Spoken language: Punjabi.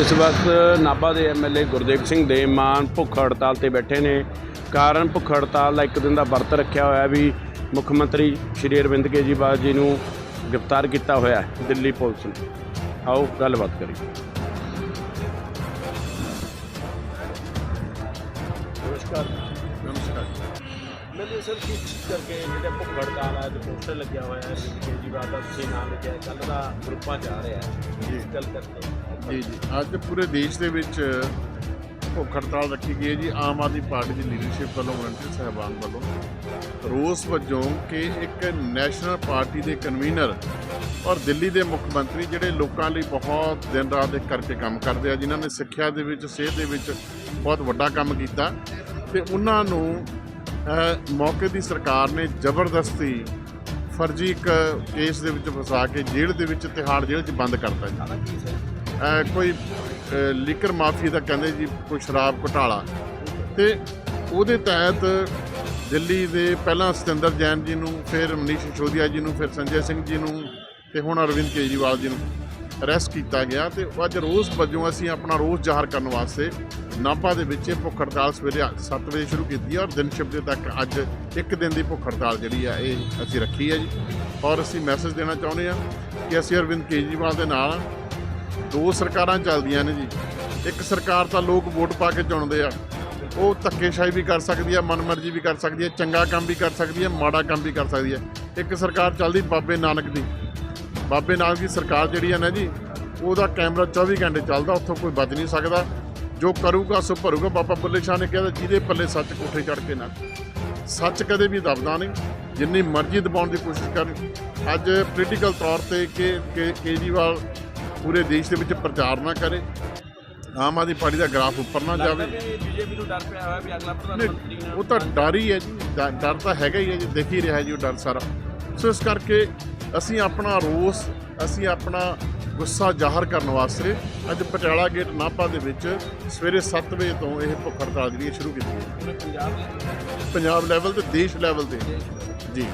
ਇਸ ਵਕਤ ਨਾਭਾ ਦੇ ਐਮਐਲਏ ਗੁਰਦੇਵ ਸਿੰਘ ਦੇਮਾਨ ਭੁੱਖ ਹੜਤਾਲ ਤੇ ਬੈਠੇ ਨੇ। ਕਾਰਨ ਭੁੱਖ ਹੜਤਾਲ ਦਾ ਇੱਕ ਦਿਨ ਦਾ ਵਰਤ ਰੱਖਿਆ ਹੋਇਆ ਵੀ ਮੁੱਖ ਮੰਤਰੀ ਸ਼੍ਰੀ ਅਰਵਿੰਦ ਕੇਜਰੀਵਾਲ ਜੀ ਨੂੰ ਗ੍ਰਿਫਤਾਰ ਕੀਤਾ ਹੋਇਆ ਹੈ ਦਿੱਲੀ ਪੁਲਿਸ ਨੇ। ਆਓ ਗੱਲਬਾਤ ਕਰੀਏ। ਨਮਸਕਾਰ। ਨਮਸਕਾਰ। ਮੈਨੂੰ ਸਰ ਕੀ ਕਰਕੇ ਜਿਹੜਾ ਭੁੱਖ ਹੜਤਾਲ ਹੈ ਤੇ ਪੋਸਟਰ ਲੱਗਿਆ ਹੋਇਆ ਹੈ ਕੇਜਰੀਵਾਲ ਦਾ ਤੁਸੀਂ ਨਾਮ ਲਿਖਿਆ ਕੱਲ ਦਾ ਗਰੁੱਪਾਂ ਆ ਰਿਹਾ ਹੈ। ਇਸ ਗੱਲ ਕਰਕੇ। ਜੀ ਜੀ। ਅੱਜ ਪੂਰੇ ਦੇਸ਼ ਦੇ ਵਿੱਚ ਭੁੱਖ ਹੜਤਾਲ ਰੱਖੀ ਗਈ ਹੈ ਜੀ। ਆਮ ਆਦਮੀ ਪਾਰਟੀ ਦੀ ਲੀਡਰਸ਼ਿਪ ਵੱਲੋਂ ਵਲੰਟੀਅਰ ਸਹਿਬਾਨ ਵੱਲੋਂ ਰੋਸ ਵਜੋਂ ਕਿ ਇੱਕ ਨੈਸ਼ਨਲ ਪਾਰਟੀ ਦੇ ਕਨਵੀਨਰ ਔਰ ਦਿੱਲੀ ਦੇ ਮੁੱਖ ਮੰਤਰੀ ਜਿਹੜੇ ਲੋਕਾਂ ਲਈ ਬਹੁਤ ਦਿਨ ਰਾਤ ਇੱਕ ਕਰਕੇ ਕੰਮ ਕਰਦੇ ਆ ਜਿਨ੍ਹਾਂ ਨੇ ਸਿੱਖਿਆ ਦੇ ਵਿੱਚ ਸਿਹਤ ਦੇ ਵਿੱਚ ਬਹੁਤ ਵੱਡਾ ਕੰਮ ਕੀਤਾ ਤੇ ਉਹਨਾਂ ਨੂੰ ਮੌਕੇ ਦੀ ਸਰਕਾਰ ਨੇ ਜ਼ਬਰਦਸਤੀ ਫਰਜ਼ੀ ਇੱਕ ਕੇਸ ਦੇ ਵਿੱਚ ਫਸਾ ਕੇ ਜੇਲ੍ਹ ਦੇ ਵਿੱਚ ਤਿਹਾੜ ਜੇਲ੍ਹ 'ਚ ਬੰਦ ਕਰਤਾ ਜੀ। ਕੋਈ, ਅਹ ਲਿਕਰ ਮਾਫੀ ਦਾ ਕਹਿੰਦੇ ਜੀ ਕੋਈ ਸ਼ਰਾਬ ਘੁਟਾਲਾ। ਤੇ ਉਹਦੇ ਤਹਿਤ ਦਿੱਲੀ ਦੇ ਪਹਿਲਾਂ ਸਤਿੰਦਰ ਜੈਨ ਜੀ ਨੂੰ, ਫਿਰ ਮਨੀਸ਼ ਸਿਸੋਦੀਆ ਜੀ ਨੂੰ, ਫਿਰ ਸੰਜੇ ਸਿੰਘ ਜੀ ਨੂੰ ਤੇ ਹੁਣ ਅਰਵਿੰਦ ਕੇਜਰੀਵਾਲ ਜੀ ਨੂੰ ਅਰੈਸਟ ਕੀਤਾ ਗਿਆ ਤੇ ਅੱਜ ਰੋਸ ਵਜੋਂ ਅਸੀਂ ਆਪਣਾ ਰੋਸ ਜ਼ਾਹਰ ਕਰਨ ਵਾਸਤੇ ਨਾਭਾ ਦੇ ਵਿੱਚ ਇਹ ਭੁੱਖ ਹੜਤਾਲ ਸਵੇਰੇ 7 ਵਜੇ ਸ਼ੁਰੂ ਕੀਤੀ ਹੈ ਔਰ ਦਿਨ ਛਿਪਦੇ ਤੱਕ ਅੱਜ ਇੱਕ ਦਿਨ ਦੀ ਭੁੱਖ ਹੜਤਾਲ ਜਿਹੜੀ ਆ ਇਹ ਅਸੀਂ ਰੱਖੀ ਹੈ ਜੀ। ਔਰ ਅਸੀਂ ਮੈਸੇਜ ਦੇਣਾ ਚਾਹੁੰਦੇ ਹਾਂ ਕਿ ਅਸੀਂ ਅਰਵਿੰਦ ਕੇਜਰੀਵਾਲ ਦੇ ਨਾਲ ਦੋ ਸਰਕਾਰਾਂ ਚੱਲਦੀਆਂ ਨੇ ਜੀ। ਇੱਕ ਸਰਕਾਰ ਤਾਂ ਲੋਕ ਵੋਟ ਪਾ ਕੇ ਚੁਣਦੇ ਆ। ਉਹ ਧੱਕੇਸ਼ਾਹੀ ਵੀ ਕਰ ਸਕਦੀ ਹੈ ਮਨਮਰਜ਼ੀ ਵੀ ਕਰ ਸਕਦੀ ਹੈ ਚੰਗਾ ਕੰਮ ਵੀ ਕਰ ਸਕਦੀ ਹੈ ਮਾੜਾ ਕੰਮ ਵੀ ਕਰ ਸਕਦੀ ਹੈ ਇੱਕ ਸਰਕਾਰ ਚੱਲਦੀ ਬਾਬੇ ਨਾਨਕ ਦੀ। ਬਾਬੇ ਨਾਨਕ ਦੀ ਸਰਕਾਰ ਜਿਹੜੀ ਆ ਨਾ ਜੀ, ਉਹਦਾ ਕੈਮਰਾ 24 ਘੰਟੇ ਚੱਲਦਾ, ਉੱਥੋਂ ਕੋਈ ਬਚ ਨਹੀਂ ਸਕਦਾ। ਜੋ ਕਰੂਗਾ, ਸੋ ਭਰੂਗਾ। ਬਾਬਾ ਬੁੱਲੇ ਸ਼ਾਹ ਨੇ ਕਿਹਾ ਜਿਹਦੇ ਪੱਲੇ ਸੱਚ ਕੋਠੇ ਚੜ ਕੇ ਨਾ। ਸੱਚ ਕਦੇ ਵੀ ਦਬਦਾ ਨਹੀਂ। ਜਿੰਨੀ ਮਰਜ਼ੀ ਦਬਾਉਣ ਦੀ ਕੋਸ਼ਿਸ਼ ਕਰਨ ਅੱਜ ਪੋਲੀਟੀਕਲ ਤੌਰ ਤੇ ਕਿ ਕਿ ਕੇਜਰੀਵਾਲ ਪੂਰੇ ਦੇਸ਼ ਦੇ ਵਿੱਚ ਪ੍ਰਚਾਰ ਨਾ ਕਰੇ। ਆਮ ਆਦਮੀ ਪਾਰਟੀ ਦਾ ਗ੍ਰਾਫ ਉੱਪਰ ਨਾ ਜਾਵੇ। ਬੀਜੇਪੀ ਨੂੰ ਡਰ ਪਿਆ ਹੋਇਆ ਵੀ ਅਗਲਾ ਪ੍ਰਧਾਨ ਮੰਤਰੀ ਨਾ ਉਹ ਤਾਂ ਡਰ ਹੀ ਹੈ ਜੀ। ਡਰ ਤਾਂ ਹੈਗਾ ਹੀ ਹੈ ਜੀ। ਦੇਖ ਹੀ ਰਿਹਾ ਜੀ ਉਹ ਡਰ ਸਾਰਾ। ਸੋ ਇਸ ਕਰਕੇ ਅਸੀਂ ਆਪਣਾ ਰੋਸ ਅਸੀਂ ਆਪਣਾ ਗੁੱਸਾ ਜ਼ਾਹਰ ਕਰਨ ਵਾਸਤੇ ਅੱਜ ਪਟਿਆਲਾ ਗੇਟ ਨਾਭਾ ਦੇ ਵਿੱਚ ਸਵੇਰੇ 7 ਵਜੇ ਤੋਂ ਇਹ ਭੁੱਖ ਹੜਤਾਲ ਜਿਹੜੀ ਸ਼ੁਰੂ ਕੀਤੀ ਹੈ। ਪੰਜਾਬ ਲੈਵਲ ਤੇ ਦੇਸ਼ ਲੈਵਲ ਤੇ। ਜੀ।